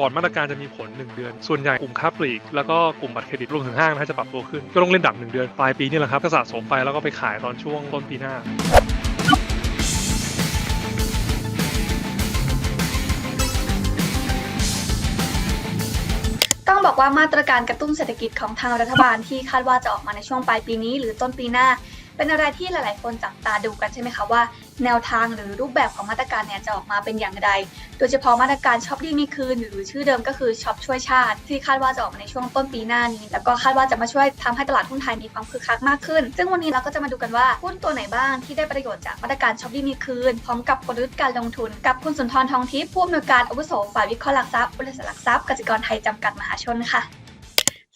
ก่อนมาตรการจะมีผล 1 เดือน ส่วนใหญ่กลุ่มค้าปลีกแล้วก็กลุ่มบัตรเครดิตรวมถึงห้างนะฮะจะปรับตัวขึ้น ก็ต้องเล่นดัก1เดือนปลายปีนี่แหละครับก็สะสมไปแล้วก็ไปขายตอนช่วงต้นปีหน้าต้องบอกว่ามาตรการกระตุ้นเศรษฐกิจของทางรัฐบาลที่คาดว่าจะออกมาในช่วงปลายปีนี้หรือต้นปีหน้า เป็นอะไรที่หลาย ๆ คนจับตาดูกันใช่ไหมคะว่า แนวทางหรือรูปแบบของมาตรการเนี่ยจะออกมาเป็นอย่างไร โดยเฉพาะมาตรการช็อปดีมีคืน หรือชื่อเดิมก็คือช็อปช่วยชาติ ที่คาดว่าจะออกมาในช่วงต้นปีหน้านี้ แล้วก็คาดว่าจะมาช่วยทำให้ตลาดหุ้นไทยมีความคึกคักมากขึ้น ซึ่งวันนี้เราก็จะมาดูกันว่าหุ้นตัวไหนบ้างที่ได้ประโยชน์จากมาตรการช็อปดีมีคืน พร้อมกับกลยุทธ์การลงทุน กับคุณสุนทรทองทิพย์ผู้อำนวยการอาวุโสฝ่ายวิเคราะห์หลักทรัพย์บริษัทหลักทรัพย์กสิกรไทยจำกัดมหาชนค่ะ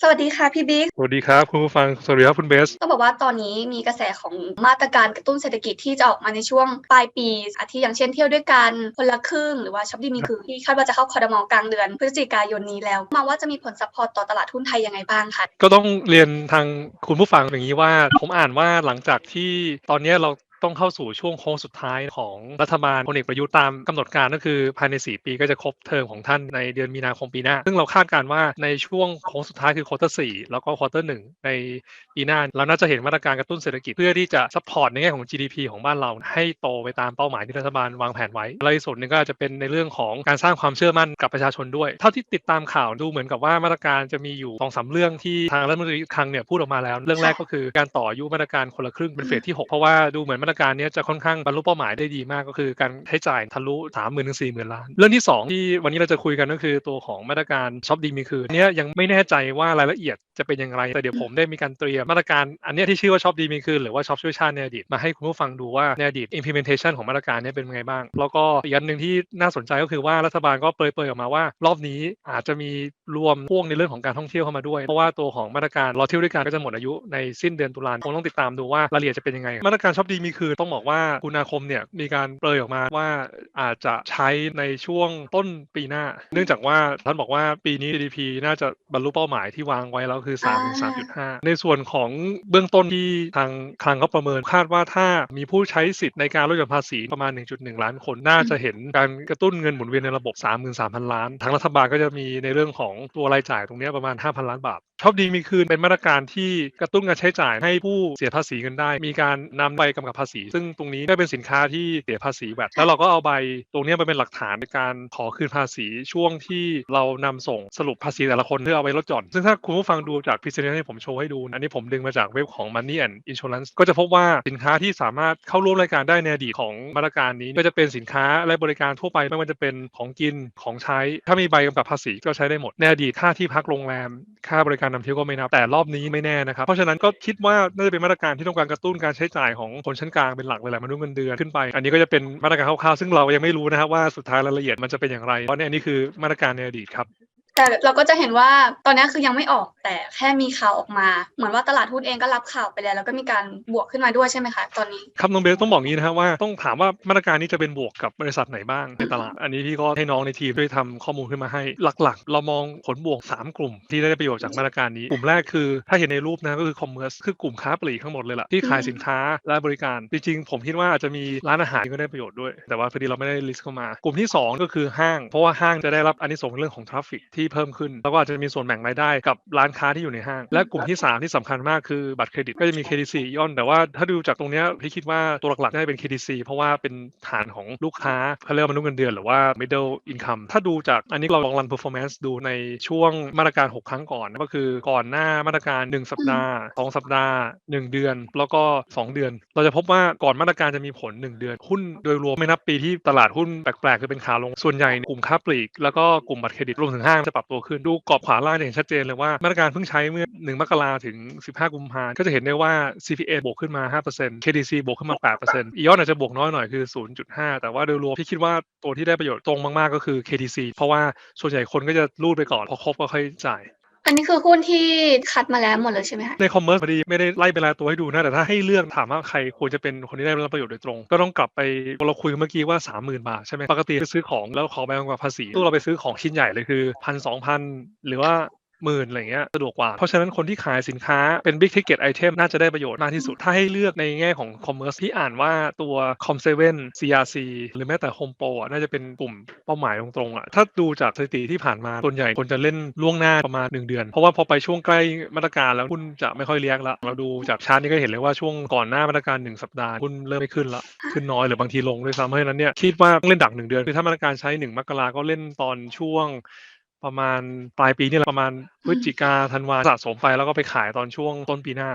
สวัสดีค่ะพี่บิ๊ก สวัสดีครับคุณผู้ฟัง สวัสดีครับคุณเบสต้องบอกว่าตอนนี้มีกระแสของมาตรการกระตุ้นเศรษฐกิจที่จะออกมาในช่วงปลายปีอาทิอย่างเช่นเที่ยวด้วยกันคนละครึ่งหรือว่าช็อปดีมีคือที่คาดว่าจะเข้าคอรมอกลางเดือนพฤศจิกายนนี้แล้วมาว่าจะมีผลซัพพอร์ตต่อตลาดหุ้นไทยยังไงบ้างคะก็ต้องเรียนทางคุณผู้ฟังอย่างนี้ว่า ผมอ่านว่าหลังจากที่ตอนนี้เรา ต้องเข้าสู่ช่วงโค้งสุดท้ายของรัฐบาลพลเอกประยุทธ์ตามกำหนดการก็คือภายใน 4 ปีก็จะครบเทอมของท่านในเดือนมีนาคมปีหน้า ซึ่งเราคาดการณ์ว่าในช่วงโค้งสุดท้ายคือควอเตอร์สี่แล้วก็ควอเตอร์หนึ่งในปีหน้าเราน่าจะเห็นมาตรการกระตุ้นเศรษฐกิจเพื่อที่จะซัพพอร์ตในแง่ของ GDP ของบ้านเราให้โตไปตามเป้าหมายที่รัฐบาลวางแผนไว้และอีกส่วนหนึ่งก็จะเป็นในเรื่องของการสร้างความเชื่อมั่นกับประชาชนด้วย เท่าที่ติดตามข่าวดูเหมือนกับว่ามาตรการจะมีอยู่สองสามเรื่องที่ทางรัฐมนตรีคลังเนี่ยพูดออกมาแล้ว เรื่องแรกก็คือการต่ออายุมาตรการคนละครึ่งเป็นเฟสที่หกเพราะว่าดูเหมือนมาตรการนี้จะค่อนข้างบรรลุเป้าหมายได้ดีมากก็คือการใช้จ่ายทะลุสามหมื่นถึงสี่หมื่นล้าน เรื่องที่สองที่วันนี้เราจะคุยกันก็คือตัวของมาตรการช็อปดีมีคืนเนี้ยยังไม่แน่ใจว่ารายละเอียดจะเป็นอย่างไร แต่เดี๋ยวผมได้มีการเตรียมมาตรการอันนี้ที่ชื่อว่าช็อปดีมีคืนหรือว่าช็อปช่วยชาติในอดีตมาให้คุณผู้ฟังดูว่าในอดีต implementation ของมาตรการนี้เป็นยังไงบ้าง แล้วก็อีกอันหนึ่งที่น่าสนใจก็คือว่ารัฐบาลก็เปรยๆออกมาว่า รอบนี้อาจจะมีรวมพ่วงในเรื่องของการท่องเที่ยวเข้ามาด้วย เพราะว่าตัวของมาตรการรอเที่ยวด้วยกันก็จะหมดอายุในสิ้นเดือนตุลาคมคงต้องติดตามดูว่ารายละเอียดจะเป็นยังไงมาตรการช็อปดีมีคือต้องบอกว่ากุณาคมเนี่ยมีการเปรยออกมาว่าอาจจะใช้ในช่วงต้นปีหน้า เนื่องจากว่าท่านบอกว่าปีนี้ GDP น่าจะบรรลุเป้าหมายที่วางไว้แล้วคือ3ถึง3.5 ในส่วนของเบื้องต้นที่ทางคลังเขาประเมินคาดว่าถ้ามีผู้ใช้สิทธิ์ในการลดหย่อนภาษีประมาณ 1.1 ล้านคนน่าจะเห็นการกระตุ้นเงินหมุนเวียนในระบบ 33,000 ล้าน ทางรัฐบาลก็จะมีในเรื่องของตัวรายจ่ายตรงนี้ประมาณ 5,000 ล้านบาทชอบดีมีคืนเป็นมาตรการที่กระตุ้นการใช้จ่ายให้ผู้เสียภาษีเงินได้ มีการนำใบกำกับภาษี ซึ่งตรงนี้ก็เป็นสินค้าที่เสียภาษีแบบแล้วเราก็เอาใบตรงนี้ไปเป็นหลักฐานในการขอคืนภาษีช่วงที่เรานำส่งสรุปภาษีแต่ละคนเพื่อเอาไว้ลดหย่อน ซึ่งถ้าคุณผู้ฟังดูจากพิเศษที่ผมโชว์ให้ดู อันนี้ผมดึงมาจากเว็บของ Money and Insurance ก็จะพบว่าสินค้าที่สามารถเข้าร่วมรายการได้ในอดีตของมาตรการนี้ ก็จะเป็นสินค้าและบริการทั่วไปไม่ว่าจะเป็นของกินของใช้ ถ้ามีใบกำกับภาษีก็ใช้ได้หมดในอดีตค่าที่พักโรงแรมค่าบริการการนำเที่ยวก็ไม่นับ แต่รอบนี้ไม่แน่นะครับ เพราะฉะนั้นก็คิดว่าน่าจะเป็นมาตรการที่ต้องการกระตุ้นการใช้จ่ายของคนชั้นกลางเป็นหลักเลยแหละมนุษย์เงินเดือนขึ้นไป อันนี้ก็จะเป็นมาตรการคร่าวๆซึ่งเรายังไม่รู้นะครับว่าสุดท้ายรายละเอียดมันจะเป็นอย่างไร เพราะเนี่ยนี่คือมาตรการในอดีตครับ แต่เราก็จะเห็นว่าตอนนี้คือยังไม่ออกแต่แค่มีข่าวออกมา เหมือนว่าตลาดหุ้นเองก็รับข่าวไปแล้ว แล้วก็มีการบวกขึ้นมาด้วยใช่ไหมคะตอนนี้ครับน้องเบลต้องบอกงี้นะครับว่าต้องถามว่ามาตรการนี้จะเป็นบวกกับบริษัทไหนบ้างในตลาด อันนี้พี่ก็ให้น้องในทีมช่วยทำข้อมูลขึ้นมาให้หลักๆ เรามองผลบวก 3 กลุ่ม ที่ได้ประโยชน์จากมาตรการนี้ กลุ่มแรกคือถ้าเห็นในรูปนะก็คือคอมเมอร์สคือกลุ่มค้าปลีกทั้งหมดเลยแหละที่ขายสินค้าและบริการ จริงๆผมคิดว่าอาจจะมีร้านอาหารก็ได้ประโยชน์ด้วยแต่ว่าพอดีเราไม่ได้ลิสต์เข้ามากลุ่มที่ 2 ก็คือห้าง เพราะว่าห้างจะได้รับอันนี้ส่งเรื่องของทราฟฟิกทีเพิ่มขึ้น แล้วก็อาจจะมีส่วนแบ่งรายได้กับร้านค้าที่อยู่ในห้าง และกลุ่มที่ 3 ที่สำคัญมากคือบัตรเครดิตก็จะมี KTC ย่อนแต่ว่าถ้าดูจากตรงเนี้ยพี่คิดว่าตัวหลักๆน่าจะเป็น KTC เพราะว่าเป็นฐานของลูกค้าเขาเรียกว่ามนุษย์เงินเดือนหรือว่า middle income ถ้าดูจากอันนี้เราลองรัน performance ดูในช่วงมาตรการ 6 ครั้งก่อนก็คือก่อนหน้ามาตรการ 1 สัปดาห์ 2 สัปดาห์ 1 เดือน แล้วก็ 2 เดือน เราจะพบว่าก่อนมาตรการจะมีผล 1 เดือน หุ้นโดยรวมไม่นับปีที่ตลาดหุ้นแปลกๆคือเป็นขาลงส่วนใหญ่กลุ่มค้าปลีกแล้วก็กลุ่มบัตรเครดิตรวมถึงห้างจะปรับตัวขึ้นดูกรอบขวาล่างเห็นชัดเจนเลยว่ามาตรการเพิ่งใช้เมื่อ 1 มกราถึง 15 กุมภาพันธ์ก็จะเห็นได้ว่า CPA บวกขึ้นมา 5% KDC บวกขึ้นมา 8%อีออนอาจจะบวกน้อยหน่อยคือ 0.5 แต่ว่าโดยรวมพี่คิดว่าตัวที่ได้ประโยชน์ตรงมากๆก็คือ KDC เพราะว่าส่วนใหญ่คนก็จะรูดไปก่อนพอครบก็ค่อยจ่าย อันนี้คือหุ้นที่คัดมาแล้วหมดเลยใช่ไหมคะในคอมเมอร์สพอดีไม่ได้ไล่เวลาตัวให้ดูนะ แต่ถ้าให้เลือกถามว่าใครควรจะเป็นคนที่ได้รับประโยชน์โดยตรง ก็ต้องกลับไปเราคุยกันเมื่อกี้ว่า 30,000 บาทใช่ไหมปกติไปซื้อของแล้วขอใบกำกับภาษีตู้เราไปซื้อของชิ้นใหญ่เลยคือพันสองพันหรือว่า หมื่นอะไรเงี้ยสะดวกกว่า เพราะฉะนั้นคนที่ขายสินค้าเป็น big ticket item น่าจะได้ประโยชน์มากที่สุด ถ้าให้เลือกในแง่ของ commerce ที่อ่านว่าตัว com7 crc หรือแม้แต่ home pro อะน่าจะเป็นกลุ่มเป้าหมายตรงๆอะถ้าดูจากสถิติที่ผ่านมาส่วนใหญ่คนจะเล่นล่วงหน้าประมาณ 1 เดือน เพราะว่าพอไปช่วงใกล้มาตรการแล้วหุ้นจะไม่ค่อยเรียกละเราดูจากชาร์ตนี้ก็เห็นเลยว่าช่วงก่อนหน้ามาตรการ 1 สัปดาห์หุ้นเริ่มไม่ขึ้นละขึ้นน้อยหรือบางทีลงด้วยซ้ำเพราะฉะนั้นเนี่ยคิดว่าต้องเล่นดักหนึ่งเดือนคือถ้ามาตรการใช้ 1 มกราก็เล่นตอนช่วง ประมาณปลายปีนี่แหละประมาณพฤศจิกาธันวาสะสมไปแล้วก็ไปขายตอนช่วงต้นปีหน้า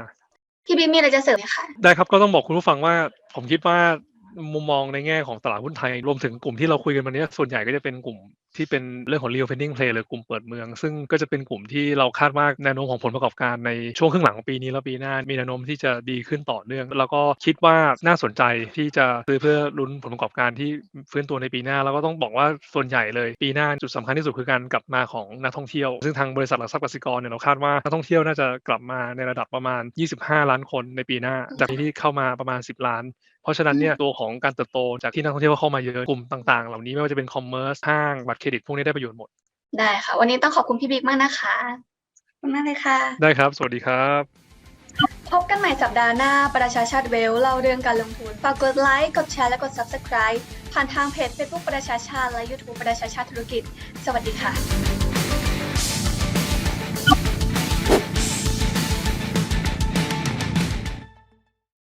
พี่บิ๊กมีอะไรจะเสริมไหมคะ ได้ครับก็ต้องบอกคุณผู้ฟังว่าผมคิดว่า มุมมองในแง่ของตลาดหุ้นไทย รวมถึงกลุ่มที่เราคุยกันวันนี้ส่วนใหญ่ก็จะเป็นกลุ่มที่เป็นเรื่องของ reopening play หรือกลุ่มเปิดเมือง ซึ่งก็จะเป็นกลุ่มที่เราคาดว่าแนวโน้มของผลประกอบการในช่วงครึ่งหลังของปีนี้แล้วปีหน้า มีแนวโน้มที่จะดีขึ้นต่อเนื่อง แล้วก็คิดว่าน่าสนใจที่จะซื้อเพื่อลุ้นผลประกอบการที่ฟื้นตัวในปีหน้า แล้วก็ต้องบอกว่าส่วนใหญ่เลยปีหน้าจุดสำคัญที่สุดคือการกลับมาของนักท่องเที่ยว ซึ่งทางบริษัทหลักทรัพย์กสิกรเนี่ยเราคาดว่านักท่องเที่ยวน่าจะกลับมาในระดับประมาณ 25 ล้านคนในปีหน้า จากที่เข้ามาประมาณ 10 ล้าน ราะฉะนั้นเนี่ยตัวของการเติบโตจากที่นักท่องเที่ยวเข้ามาเยอะกลุ่มต่างๆ เหล่านี้ไม่ว่าจะเป็นคอมเมอร์สห้างบัตรเครดิตพวกนี้ได้ประโยชน์หมด ได้ค่ะ วันนี้ต้องขอบคุณพี่บิ๊กมากนะคะขอบคุณมากเลยค่ะ ได้ครับ สวัสดีครับพบกันใหม่สัปดาห์หน้า ประชาชาติเวลเล่าเรื่องการลงทุน ฝากกดไลค์ กดแชร์ และกด Subscribe ผ่านทางเพจ Facebook ประชาชาติและ YouTube ประชาชาติธุรกิจ สวัสดีค่ะ